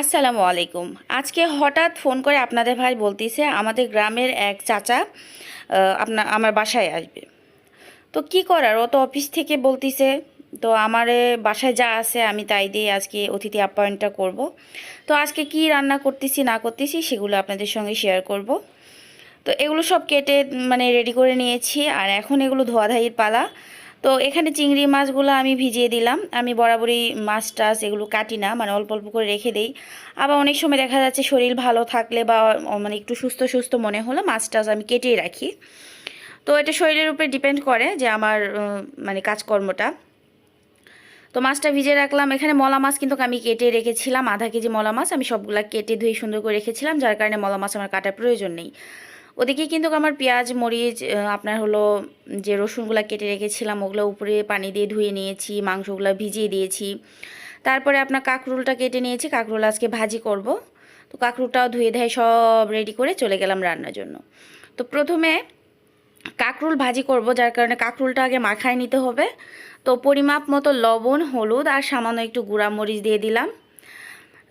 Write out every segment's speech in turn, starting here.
আসসালামু আলাইকুম। আজকে হঠাৎ ফোন করে আপনাদের ভাই বলতেছে, আমাদের গ্রামের এক চাচা আপনার আমার বাসায় আসবে। তো কি করার? ও তো অফিস থেকে বলতিছে, তো আমার বাসায় যা আছে আমি তাই দিয়ে আজকে অতিথি আপ্যায়নটা করব। তো আজকে কি রান্না করতেছি, না করতেছি সেগুলো আপনাদের সঙ্গে শেয়ার করব। তো এগুলো সব কেটে মানে রেডি করে নিয়েছি, আর এখন এগুলো ধোয়াধাইয়ের পালা। তো এখানে চিংড়ি মাছগুলো আমি ভিজিয়ে দিলাম। আমি বরাবরই মাছ টাছ এগুলো কাটি না মানে অল্প অল্প করে রেখে দেই। আবার অনেক সময় দেখা যাচ্ছে শরীর ভালো থাকলে বা মানে একটু সুস্থ সুস্থ মনে হলে মাছ টাছ আমি কেটেই রাখি। তো এটা শরীরের উপরে ডিপেন্ড করে যে আমার মানে কাজকর্মটা। তো মাছটা ভিজে রাখলাম। এখানে মলা মাছ কিন্তু আমি কেটে রেখেছিলাম। আধা কেজি মলা মাছ আমি সবগুলা কেটে ধুয়ে সুন্দর করে রেখেছিলাম, যার কারণে মলা মাছ আমার কাটার প্রয়োজন নেই। ওদিকে কিন্তু আমার পেঁয়াজ, মরিচ আপনার হলো যে রসুনগুলো কেটে রেখেছিলাম, ওগুলো উপরে পানি দিয়ে ধুয়ে নিয়েছি, মাংসগুলো ভিজিয়ে দিয়েছি। তারপরে আপনার কাঁকরুলটা কেটে নিয়েছি, কাঁকরুল আজকে ভাজি করব। তো কাঁকরুলটাও ধুয়ে ধুয়ে সব রেডি করে চলে গেলাম রান্নার জন্য। তো প্রথমে কাঁকরুল ভাজি করব, যার কারণে কাঁকরুলটা আগে মাখায় নিতে হবে। তো পরিমাপ মতো লবণ, হলুদ আর সামান্য একটু গুঁড়া মরিচ দিয়ে দিলাম।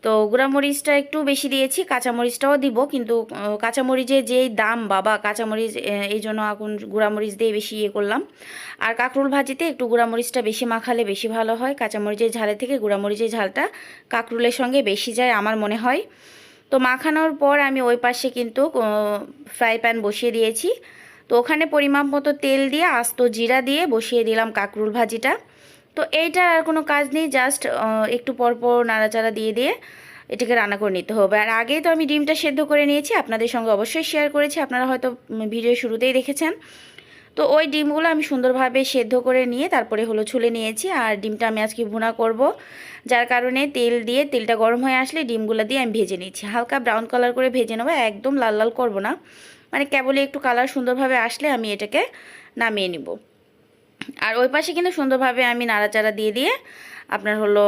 তো গুঁড়ামরিচটা একটু বেশি দিয়েছি কাঁচামরিচটাও দিব, কিন্তু কাঁচামরিচের যেই দাম বাবা কাঁচামরিচ এই জন্য এখন গুঁড়ামরিচ দিয়ে বেশি ইয়ে করলাম। আর কাঁকরুল ভাজিতে একটু গুঁড়ামরিচটা বেশি মাখালে বেশি ভালো হয় কাঁচামরিচের ঝালের থেকে গুঁড়ামরিচের ঝালটা কাঁকরুলের সঙ্গে বেশি যায় আমার মনে হয়। তো মাখানোর পর আমি ওই পাশে কিন্তু ফ্রাই প্যান বসিয়ে দিয়েছি। তো ওখানে পরিমাপ মতো তেল দিয়ে, আস্ত জিরা দিয়ে বসিয়ে দিলাম কাঁকরুল ভাজিটা। তো এইটার আর কোনো কাজ নেই জাস্ট একটু পরপর নাড়াচাড়া দিয়ে দিয়ে এটাকে রান্না করে নিতে হবে। আর আগেই তো আমি ডিমটা সেদ্ধ করে নিয়েছি, আপনাদের সঙ্গে অবশ্যই শেয়ার করেছি, আপনারা হয়তো ভিডিও শুরুতেই দেখেছেন। তো ওই ডিমগুলো আমি সুন্দরভাবে সেদ্ধ করে নিয়ে তারপরে হলো ছুলে নিয়েছি, আর ডিমটা আমি আজকে ভুনা করব। যার কারণে তেল দিয়ে, তেলটা গরম হয়ে আসলে ডিমগুলো দিয়ে আমি ভেজে নিচ্ছি। হালকা ব্রাউন কালার করে ভেজে নেব, একদম লাল লাল করব না। মানে কেবলই একটু কালার সুন্দরভাবে আসলে আমি এটাকে নামিয়ে নিব। আর ওই পাশে কিন্তু সুন্দরভাবে আমি নাড়াচাড়া দিয়ে দিয়ে আপনার হলো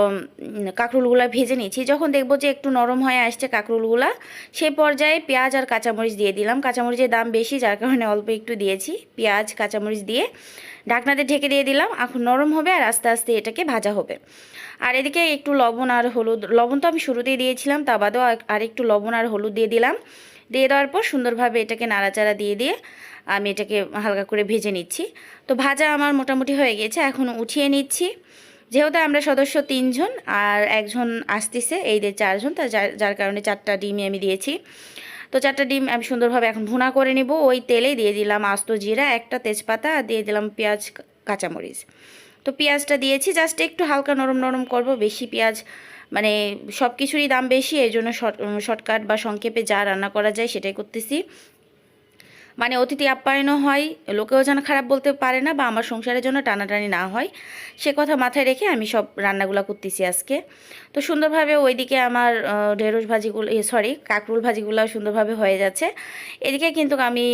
কাঁকরোলগুলো ভেজে নিয়েছি। যখন দেখব যে একটু নরম হয়ে আসছে কাঁকরোলগুলো সেই পর্যায়ে পেঁয়াজ আর কাঁচামরিচ দিয়ে দিলাম। কাঁচামরিচের দাম বেশি, যার কারণে অল্প একটু দিয়েছি। পেঁয়াজ, কাঁচামরিচ দিয়ে ঢাকনাতে ঢেকে দিয়ে দিলাম। এখন নরম হবে আর আস্তে আস্তে এটাকে ভাজা হবে। আর এদিকে একটু লবণ আর হলুদ, লবণ তো আমি শুরুতেই দিয়েছিলাম, তা বাদেও আর একটু লবণ আর হলুদ দিয়ে দিলাম। দিয়ে দেওয়ার পর সুন্দরভাবে এটাকে নাড়াচাড়া দিয়ে দিয়ে আমি এটাকে হালকা করে ভেজে নিচ্ছি। তো ভাজা আমার মোটামুটি হয়ে গেছে এখন উঠিয়ে নিচ্ছি। যেহেতু আমরা সদস্য তিনজন আর একজন আসতেছে, এই চারজন, তা যার যার কারণে চারটা ডিমই আমি দিয়েছি। তো চারটা ডিম আমি সুন্দরভাবে এখন ভুনা করে নিব। ওই তেলেই দিয়ে দিলাম আস্ত জিরা, একটা তেজপাতা, আর দিয়ে দিলাম পেঁয়াজ, কাঁচামরিচ। তো পেঁয়াজটা দিয়েছি, জাস্ট একটু হালকা নরম নরম করব, বেশি পেঁয়াজ মানে সব কিছুরই দাম বেশি এই জন্য শর্টকাট বা সংক্ষেপে যা রান্না করা যায় সেটাই করতেছি। মানে অতিথি আপ্যায়নও হয়, লোকেও যেন খারাপ বলতে পারে না বা আমার সংসারের জন্য টানাটানি না হয়, সে কথা মাথায় রেখে আমি সব রান্নাগুলো করতেছি আজকে। তো সুন্দরভাবে ওইদিকে আমার ঢেঁড়স ভাজিগুলো সরি কাকরুল ভাজিগুলো সুন্দরভাবে হয়ে যাচ্ছে। এদিকে কিন্তু আমি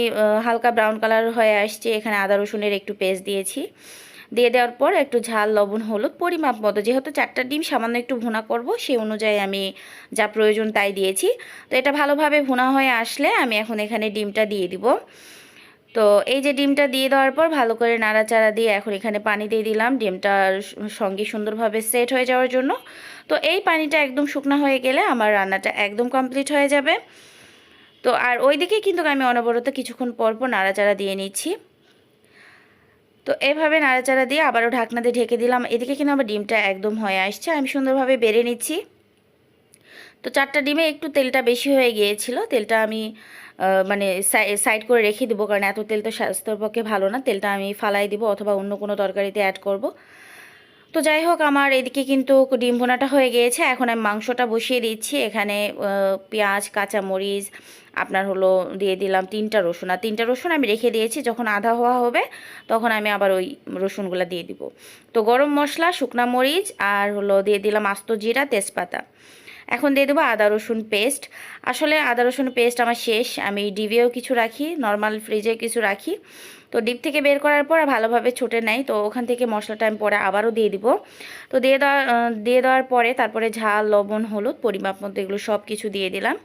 হালকা ব্রাউন কালার হয়ে আসছি, এখানে আদা রসুনের একটু পেস্ট দিয়েছি। দিয়ে দেওয়ার পর একটু ঝাল, লবণ, হলুদ, পরিমাপ মতো। যেহেতু চারটা ডিম সামান্য একটু ভুনা করব, সেই অনুযায়ী আমি যা প্রয়োজন তাই দিয়েছি। তো এটা ভালোভাবে ভুনা হয়ে আসলে আমি এখন এখানে ডিমটা দিয়ে দিব। তো এই যে ডিমটা দিয়ে দেওয়ার পর ভালো করে নাড়াচাড়া দিয়ে এখন এখানে পানি দিয়ে দিলাম। ডিমটার সঙ্গে সুন্দরভাবে সেট হয়ে যাওয়ার জন্য। তো এই পানিটা একদম শুকনো হয়ে গেলে আমার রান্নাটা একদম কমপ্লিট হয়ে যাবে। তো আর ওইদিকে কিন্তু আমি অনবরত কিছুক্ষণ পর পর নাড়াচাড়া দিয়ে নিচ্ছি। তো এভাবে নাড়াচাড়া দিয়ে আবারও ঢাকনা দিয়ে ঢেকে দিলাম। এদিকে কিন্তু আমার ডিমটা একদম হয়ে আসছে। আমি সুন্দরভাবে বেড়ে নিচ্ছি। তো চারটা ডিমে একটু তেলটা বেশি হয়ে গিয়েছিল। তেলটা আমি মানে সাইড করে রেখে দেবো। কারণ এত তেল তো স্বাস্থ্যের পক্ষে ভালো না। তেলটা আমি ফালাই দিব অথবা অন্য কোনো তরকারিতে অ্যাড করব। তো যাই হোক, আমার এদিকে কিন্তু ডিম ভোনাটা হয়ে গিয়েছে। এখন আমি মাংসটা বসিয়ে দিচ্ছি। এখানে পেঁয়াজ, কাঁচামরিচ, আপনার হলো দিয়ে দিলাম তিনটা রসুন। আর তিনটা রসুন আমি রেখে দিয়েছি, যখন আধা হওয়া হবে, তখন আমি আবার ওই রসুনগুলো দিয়ে দিব। তো গরম মশলা, শুকনা মরিচ, আর হলো দিয়ে দিলাম আস্ত জিরা, তেজপাতা। এখন দিয়ে দেবো আদা, রসুন পেস্ট আসলে আদা, রসুন পেস্ট আমার শেষ। আমি ডিবেও কিছু রাখি নর্মাল ফ্রিজে কিছু রাখি। তো ডিপ থেকে বের করার পর ভালোভাবে ছুটে নেই তো ওখান থেকে মশলাটা আমি পরে আবারও দিয়ে দিব। তো দিয়ে দেওয়া, দিয়ে দেওয়ার পরে তারপরে ঝাল, লবণ, হলুদ, পরিমাপ মতো এগুলো সব কিছু দিয়ে দিলাম।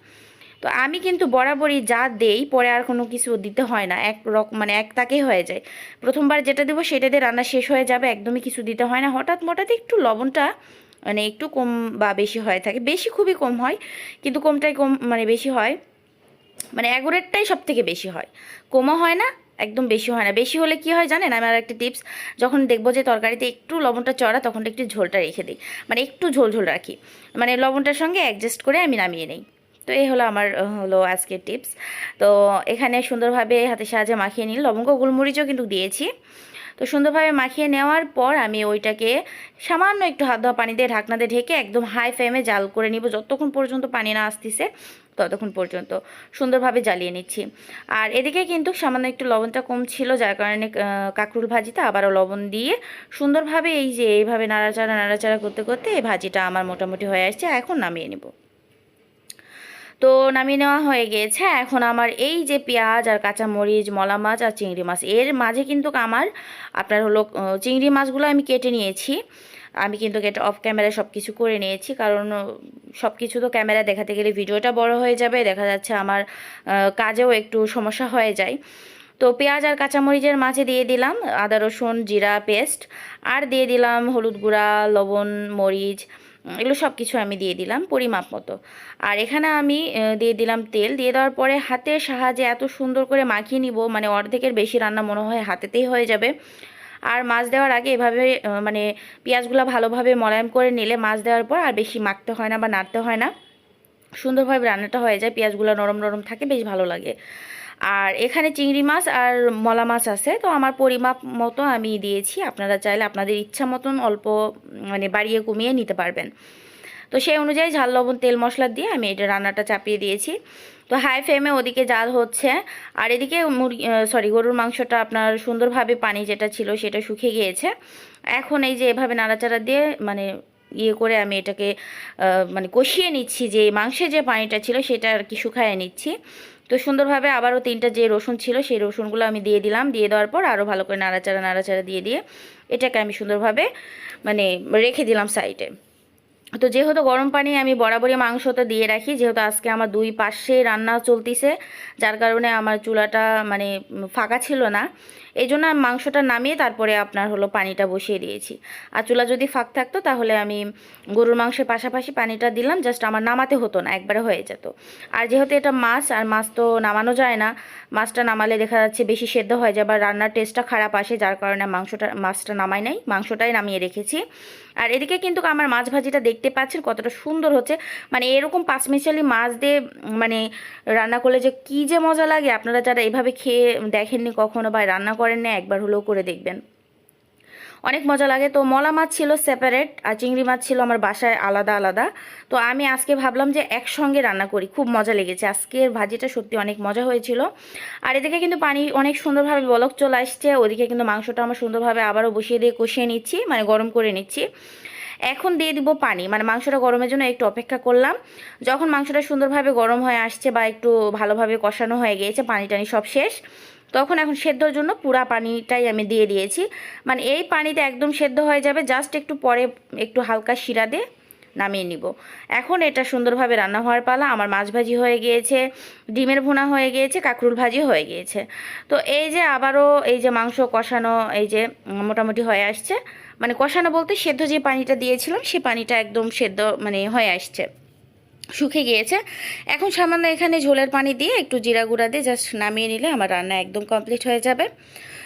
তো আমি কিন্তু বরাবরই যা দেই, পরে আর কোনো কিছু দিতে হয় না। এক রক মানে এক তাকেই হয়ে যায়। প্রথমবার যেটা দেবো সেটা দিয়ে রান্না শেষ হয়ে যাবে। একদমই কিছু দিতে হয় না। হঠাৎ হঠাৎ একটু লবণটা মানে একটু কম বা বেশি হয়ে থাকে। বেশি খুবই কম হয়, কিন্তু কমটাই কম মানে বেশি হয়। মানে অ্যাগোরেটটাই সব থেকে বেশি হয়। কমও হয় না, একদম বেশি হয় না। বেশি হলে কি হয় জানেন? আমার একটা টিপস, যখন দেখব যে তরকারিতে একটু লবণটা চড়া, তখন একটু ঝোলটা রেখে দিই। মানে একটু ঝোল ঝোল রাখি। মানে লবণটার সঙ্গে অ্যাডজাস্ট করে আমি নামিয়ে নিই। তো এই হলো আমার হলো আজকের টিপস। তো এখানে সুন্দরভাবে হাতের সাহায্যে মাখিয়ে নিই লবঙ্গ, গোলমরিচও কিন্তু দিয়েছি। তো সুন্দরভাবে মাখিয়ে নেওয়ার পর আমি ওইটাকে সামান্য একটু হাত ধোয়া পানি দিয়ে ঢাকনা দিয়ে ঢেকে একদম হাই ফ্লেমে জাল করে নিব। যতক্ষণ পর্যন্ত পানি না আসতেছে, ততক্ষণ পর্যন্ত সুন্দরভাবে জ্বালিয়ে নিচ্ছি। আর এদিকে কিন্তু সামান্য একটু লবণটা কম ছিল, যার কারণে কাঁকরুল ভাজিতে আবারও লবণ দিয়ে সুন্দরভাবে এই যে এইভাবে নাড়াচাড়া নাড়াচাড়া করতে করতে এই ভাজিটা আমার মোটামুটি হয়ে আসছে। এখন নামিয়ে নেব। তো নামিয়ে নেওয়া হয়ে গিয়েছে এখন আমার এই যে পেঁয়াজ আর কাঁচা মরিচ মলা মাছ আর চিংড়ি মাছ, এর মাঝে কিন্তু আমার আপনার হলো চিংড়ি মাছগুলো আমি কেটে নিয়েছি। আমি কিন্তু কেটে অফ ক্যামেরায় সব কিছু করে নিয়েছি, কারণ সব কিছু তো ক্যামেরা দেখাতে গেলে ভিডিওটা বড় হয়ে যাবে, দেখা যাচ্ছে আমার কাজেও একটু সমস্যা হয়ে যায়। তো পেঁয়াজ আর কাঁচামরিচের মাঝে দিয়ে দিলাম আদা, রসুন, জিরা, পেস্ট, আর দিয়ে দিলাম হলুদ গুঁড়া, লবণ, মরিচ এগুলো সব কিছু আমি দিয়ে দিলাম পরিমাপ মতো। আর এখানে আমি দিয়ে দিলাম তেল। দিয়ে দেওয়ার পরে হাতের সাহায্যে এত সুন্দর করে মাখিয়ে নিব মানে অর্ধেকের বেশি রান্না মনে হয় হাতেতেই হয়ে যাবে। আর মাছ দেওয়ার আগে এভাবে মানে পেঁয়াজগুলো ভালোভাবে মলায়ম করে নিলে মাছ দেওয়ার পর আর বেশি মাখতে হয় না বা নাড়তে হয় না। সুন্দরভাবে রান্নাটা হয়ে যায়, পেঁয়াজগুলো নরম নরম থাকে, বেশ ভালো লাগে। আর এখানে চিংড়ি মাছ আর মলা মাছ আছে, তো আমার পরিমাপ মতো আমি দিয়েছি। আপনারা চাইলে আপনাদের ইচ্ছা মতন অল্প মানে বাড়িয়ে কমিয়ে নিতে পারবেন। তো সেই অনুযায়ী ঝাল, লবণ, তেল, মশলা দিয়ে আমি এটা রান্নাটা চাপিয়ে দিয়েছি। তো হাই ফ্লেমে ওদিকে জাল হচ্ছে, আর এদিকে মুরগি সরি গরুর মাংসটা আপনার সুন্দরভাবে পানি যেটা ছিল সেটা শুকিয়ে গিয়েছে। এখন এই যে এভাবে নাড়াচাড়া দিয়ে মানে ইয়ে করে আমি এটাকে মানে কষিয়ে নিচ্ছি, যে মাংসের যে পানিটা ছিল সেটা আর কি শুকায় নিচ্ছি। তো সুন্দরভাবে আবারও তিনটা যে রসুন ছিল, সেই রসুনগুলো আমি দিয়ে দিলাম। দিয়ে দেওয়ার পর আরও ভালো করে নাড়াচাড়া নাড়াচাড়া দিয়ে দিয়ে এটাকে আমি সুন্দরভাবে মানে রেখে দিলাম সাইডে। তো যেহেতু গরম পানি আমি বরাবরই মাংসটা দিয়ে রাখি, যেহেতু আজকে আমার দুই পাশে রান্না চলতিছে, যার কারণে আমার চুলাটা মানে ফাঁকা ছিল না এই জন্য মাংসটা নামিয়ে তারপরে আপনার হলো পানিটা বসিয়ে দিয়েছি। আর চুলা যদি ফাঁক থাকতো তাহলে আমি গরুর মাংসের পাশাপাশি পানিটা দিলাম, জাস্ট আমার নামাতে হতো না, একবারে হয়ে যেত। আর যেহেতু এটা মাছ, আর মাছ তো নামানো যায় না, মাছটা নামালে দেখা যাচ্ছে বেশি সেদ্ধ হয়ে যায় বা রান্নার টেস্টটা খারাপ আসে, যার কারণে মাংসটা, মাছটা নামাই নাই, মাংসটাই নামিয়ে রেখেছি। আর এদিকে কিন্তু আমার মাছ ভাজিটা দেখতে পাচ্ছেন কতটা সুন্দর হচ্ছে। মানে এরকম পাঁচমিশালি মাছ দিয়ে মানে রান্না করলে যে কী যে মজা লাগে, আপনারা যারা এভাবে খেয়ে দেখেননি কখনো বা রান্না করেন না, একবার হলেও করে দেখবেন। অনেক মজা লাগে। তো মলা মাছ ছিল সেপারেট আর চিংড়ি মাছ ছিল আমার বাসায় আলাদা আলাদা। তো আমি আজকে ভাবলাম যে একসঙ্গে রান্না করি। খুব মজা লেগেছে। আজকের ভাজিটা সত্যি অনেক মজা হয়েছিল। আর এদিকে কিন্তু পানি অনেক সুন্দরভাবে বলক চলে আসছে। ওদিকে কিন্তু মাংসটা আমার সুন্দরভাবে আবারও বসিয়ে দিয়ে কষিয়ে নিচ্ছি মানে গরম করে নিচ্ছি। এখন দিয়ে দিব পানি। মানে মাংসটা গরমের জন্য একটু অপেক্ষা করলাম। যখন মাংসটা সুন্দরভাবে গরম হয়ে আসছে বা একটু ভালোভাবে কষানো হয়ে গিয়েছে, পানি টানি সব শেষ। তখন এখন সেদ্ধর জন্য পুরা পানিটাই আমি দিয়ে দিয়েছি। মানে এই পানিতে একদম সেদ্ধ হয়ে যাবে জাস্ট একটু পরে একটু হালকা শিরা দিয়ে নামিয়ে নিব। এখন এটা সুন্দরভাবে রান্না হওয়ার পালা, আমার মাছ ভাজি হয়ে গিয়েছে, ডিমের ভুনা হয়ে গিয়েছে, কাঁকরুল ভাজি হয়ে গিয়েছে। তো এই যে আবারও এই যে মাংস কষানো, এই যে মোটামুটি হয়ে আসছে মানে কষানো বলতে সেদ্ধ যে পানিটা দিয়েছিলাম, সে পানিটা একদম সেদ্ধ মানে হয়ে আসছে। শুকে গিয়েছে। এখন সামান্য এখানে ঝোলের পানি দিয়ে একটু জিরা গুঁড়া দিয়ে জাস্ট নামিয়ে নিলে আমার রান্না একদম কমপ্লিট হয়ে যাবে।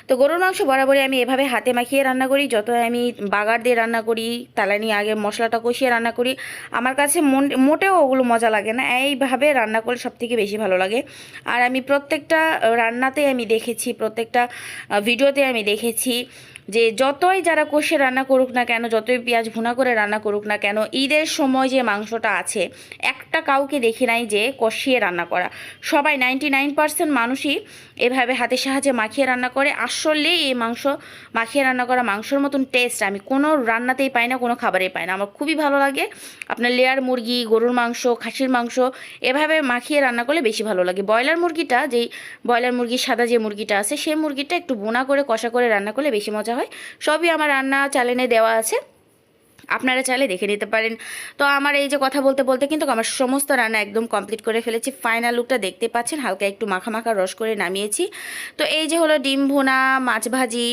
তো গরুর মাংস বরাবরই আমি এভাবে হাতে মাখিয়ে রান্না করি যত আমি বাগার দিয়ে রান্না করি তালানি আগে মশলাটা কষিয়ে রান্না করি, আমার কাছে মোটেও ওগুলো মজা লাগে না, এইভাবে রান্না করলে সব থেকে বেশি ভালো লাগে। আর আমি প্রত্যেকটা রান্নাতে আমি দেখেছি, প্রত্যেকটা ভিডিওতে আমি দেখেছি যে যতই যারা কষে রান্না করুক না কেন, যতই পেঁয়াজ ভুনা করে রান্না করুক না কেন, ঈদের সময় যে মাংসটা আছে, একটা কাউকে দেখি নাই যে কষিয়ে রান্না করা। সবাই নাইনটি নাইন পার্সেন্ট মানুষই এভাবে হাতের সাহায্যে মাখিয়ে রান্না করে। আসলেই এই মাংস, মাখিয়ে রান্না করা মাংসর মতন টেস্ট আমি কোনো রান্নাতেই পাই না, কোনো খাবারেই পাই না। আমার খুবই ভালো লাগে। আপনার লেয়ার মুরগি, গরুর মাংস, খাসির মাংস, এভাবে মাখিয়ে রান্না করলে বেশি ভালো লাগে। ব্রয়লার মুরগিটা, যেই ব্রয়লার মুরগির সাদা যে মুরগিটা আছে, সেই মুরগিটা একটু বোনা করে, কষা করে রান্না করলে বেশি মজা হয়। সবই আমার রান্না চ্যানেলে দেওয়া আছে। আপনারা চাইলে দেখে নিতে পারেন। তো আমার এই যে কথা বলতে বলতে কিন্তু আমার সমস্ত রান্না একদম কমপ্লিট করে ফেলেছি। ফাইনাল লুকটা দেখতে পাচ্ছেন, হালকা একটু মাখা মাখা রস করে নামিয়েছি। তো এই যে হলো ডিম ভোনা, মাছ ভাজি,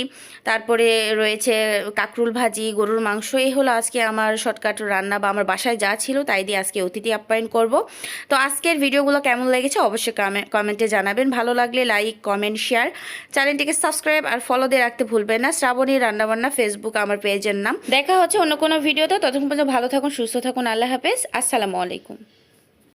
তারপরে রয়েছে কাকরুল ভাজি, গরুর মাংস এই হলো আজকে আমার শর্টকাট রান্না বা আমার বাসায় যা ছিল তাই দিয়ে আজকে অতিথি আপ্যায়ন করব। তো আজকের ভিডিওগুলো কেমন লেগেছে অবশ্যই কমেন্টে জানাবেন। ভালো লাগলে লাইক কমেন্ট শেয়ার চ্যানেলটিকে সাবস্ক্রাইব আর ফলো দিয়ে রাখতে ভুলবেন না। শ্রাবণী রান্নাবান্না ফেসবুক আমার পেজের নাম। দেখা হচ্ছে অন্য কোনো ভিডিওতে ততক্ষণ পর্যন্ত ভালো থাকুন সুস্থ থাকুন আল্লাহ হাফেজ। আসসালামু আলাইকুম।